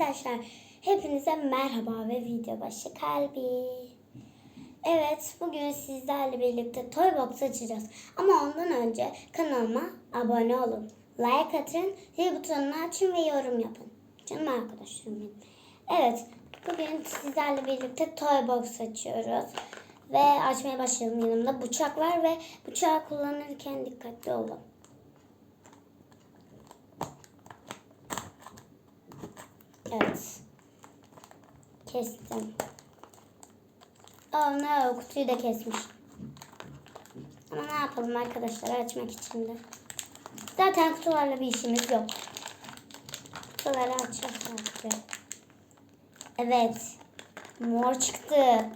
Arkadaşlar hepinize merhaba ve video başı kalbi. Evet bugün sizlerle birlikte Toy Box açacağız. Ama ondan önce kanalıma abone olun. Like atın, zil butonunu açın ve yorum yapın. Canım arkadaşlarım benim. Evet bugün sizlerle birlikte Toy Box açıyoruz. Ve açmaya başlayalım. Yanımda bıçak var ve bıçağı kullanırken dikkatli olun. Evet. Kestim. Oh no, kutuyu da kesmiş. Ama ne yapalım arkadaşlar açmak için de. Zaten kutularla bir işimiz yok. Kutuları açacağız sadece. Evet. Mor çıktı.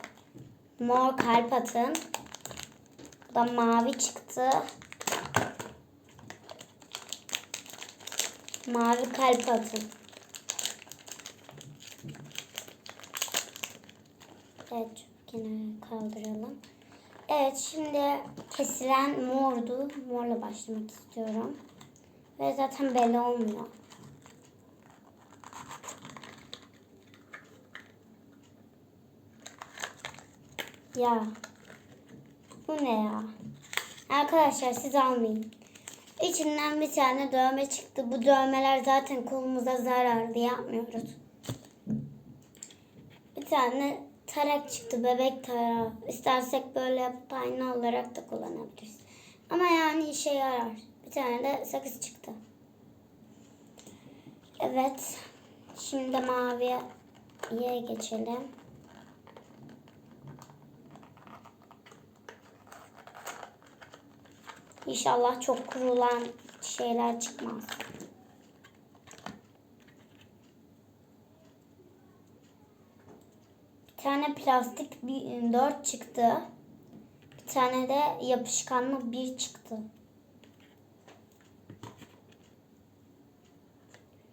Mor kalp atın. Bu da mavi çıktı. Mavi kalp atın. Evet, kenara kaldıralım. Evet, şimdi kesilen mordu. Morla başlamak istiyorum. Ve zaten belli olmuyor. Ya. Bu ne ya? Arkadaşlar siz almayın. İçinden bir tane dövme çıktı. Bu dövmeler zaten kolumuza zararlı yapmıyoruz. Bir tane tarak çıktı. Bebek tarağı. İstersek böyle ayna olarak da kullanabiliriz. Ama yani işe yarar. Bir tane de sakız çıktı. Evet. Şimdi maviye geçelim. İnşallah çok kurulan şeyler çıkmaz. Tane plastik bir, 4 çıktı. Bir tane de yapışkanlı bir çıktı.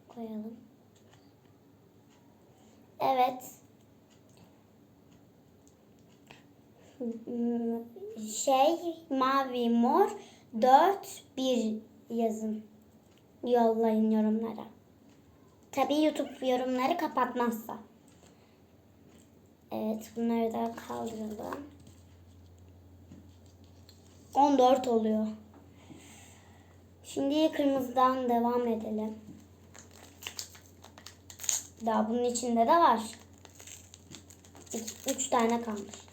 Koyalım. Evet. Şey mavi mor 4 1 yazın. Yollayın yorumlara. Tabii YouTube yorumları kapatmazsa. Evet bunları da kaldıralım. 14 oluyor. Şimdi kırmızıdan devam edelim. Daha bunun içinde de var. 3 tane kalmış.